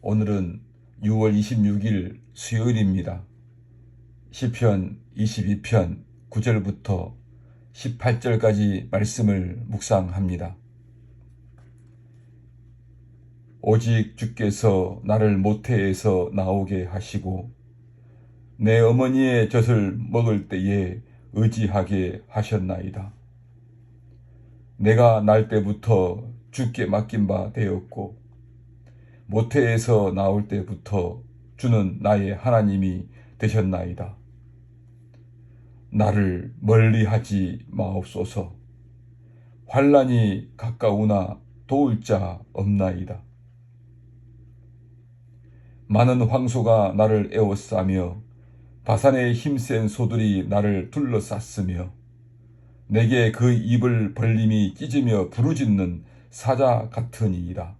오늘은 6월 26일 수요일입니다. 시편 22편 9절부터 18절까지 말씀을 묵상합니다. 오직 주께서 나를 모태에서 나오게 하시고 내 어머니의 젖을 먹을 때에 의지하게 하셨나이다. 내가 날 때부터 주께 맡긴 바 되었고 모태에서 나올 때부터 주는 나의 하나님이 되셨나이다. 나를 멀리하지 마옵소서. 환란이 가까우나 도울 자 없나이다. 많은 황소가 나를 에워싸며 바산의 힘센 소들이 나를 둘러쌌으며 내게 그 입을 벌림이 찢으며 부르짖는 사자 같으니이다.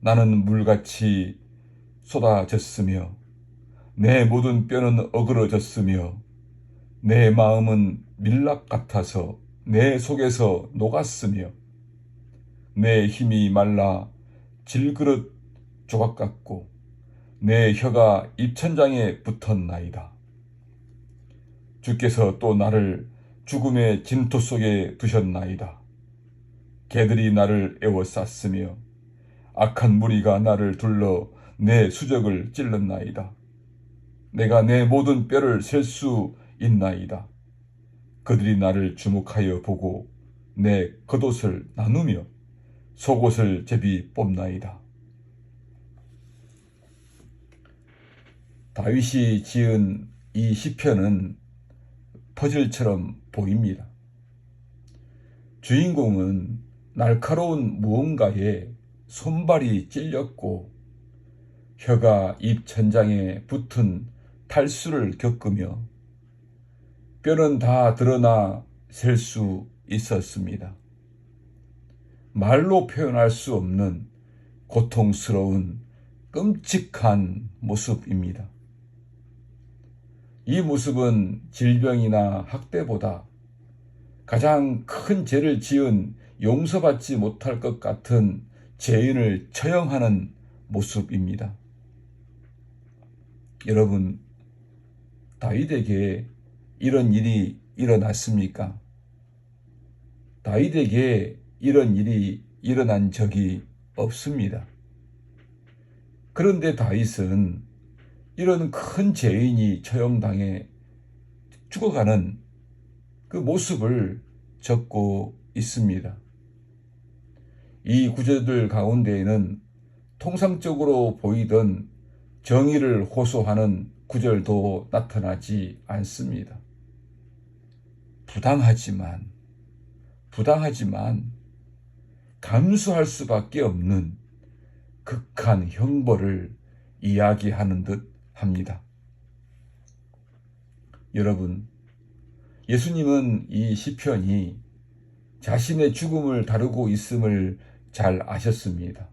나는 물같이 쏟아졌으며 내 모든 뼈는 어그러졌으며 내 마음은 밀랍 같아서 내 속에서 녹았으며 내 힘이 말라 질그릇 조각 같고 내 혀가 입천장에 붙었나이다. 주께서 또 나를 죽음의 진토 속에 두셨나이다. 개들이 나를 에워쌌으며 악한 무리가 나를 둘러 내 수적을 찔렀나이다. 내가 내 모든 뼈를 셀 수 있나이다. 그들이 나를 주목하여 보고 내 겉옷을 나누며 속옷을 제비 뽑나이다. 다윗이 지은 이 시편은 퍼즐처럼 보입니다. 주인공은 날카로운 무언가에 손발이 찔렸고 혀가 입 천장에 붙은 탈수를 겪으며 뼈는 다 드러나 셀 수 있었습니다. 말로 표현할 수 없는 고통스러운 끔찍한 모습입니다. 이 모습은 질병이나 학대보다 가장 큰 죄를 지은 용서받지 못할 것 같은 죄인을 처형하는 모습입니다. 여러분, 다윗에게 이런 일이 일어났습니까? 다윗에게 이런 일이 일어난 적이 없습니다. 그런데 다윗은 이런 큰 죄인이 처형당해 죽어가는 그 모습을 적고 있습니다. 이 구절들 가운데에는 통상적으로 보이던 정의를 호소하는 구절도 나타나지 않습니다. 부당하지만, 부당하지만, 감수할 수밖에 없는 극한 형벌을 이야기하는 듯 합니다. 여러분, 예수님은 이 시편이 자신의 죽음을 다루고 있음을 잘 아셨습니다.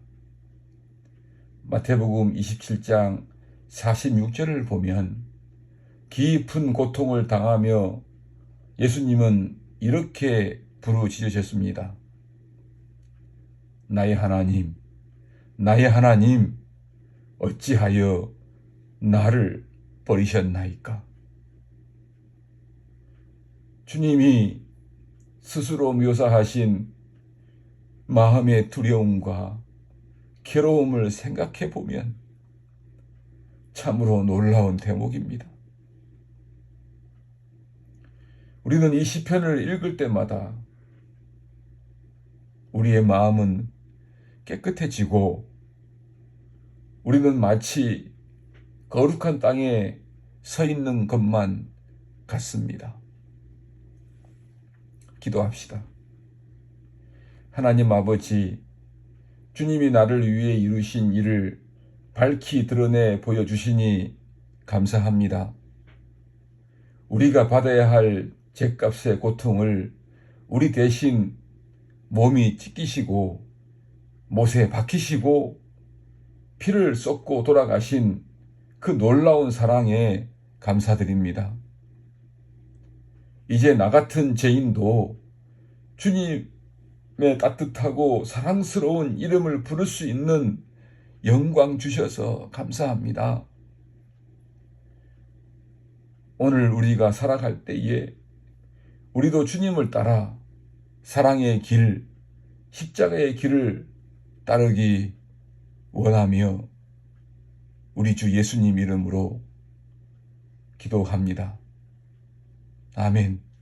마태복음 27장 46절을 보면 깊은 고통을 당하며 예수님은 이렇게 부르짖으셨습니다. 나의 하나님, 나의 하나님, 어찌하여 나를 버리셨나이까? 주님이 스스로 묘사하신 마음의 두려움과 괴로움을 생각해 보면 참으로 놀라운 대목입니다. 우리는 이 시편을 읽을 때마다 우리의 마음은 깨끗해지고 우리는 마치 거룩한 땅에 서 있는 것만 같습니다. 기도합시다. 하나님 아버지, 주님이 나를 위해 이루신 일을 밝히 드러내 보여주시니 감사합니다. 우리가 받아야 할 죄값의 고통을 우리 대신 몸이 찢기시고 못에 박히시고 피를 쏟고 돌아가신 그 놀라운 사랑에 감사드립니다. 이제 나 같은 죄인도 주님의 따뜻하고 사랑스러운 이름을 부를 수 있는 영광 주셔서 감사합니다. 오늘 우리가 살아갈 때에 우리도 주님을 따라 사랑의 길, 십자가의 길을 따르기 원하며 우리 주 예수님 이름으로 기도합니다. 아멘.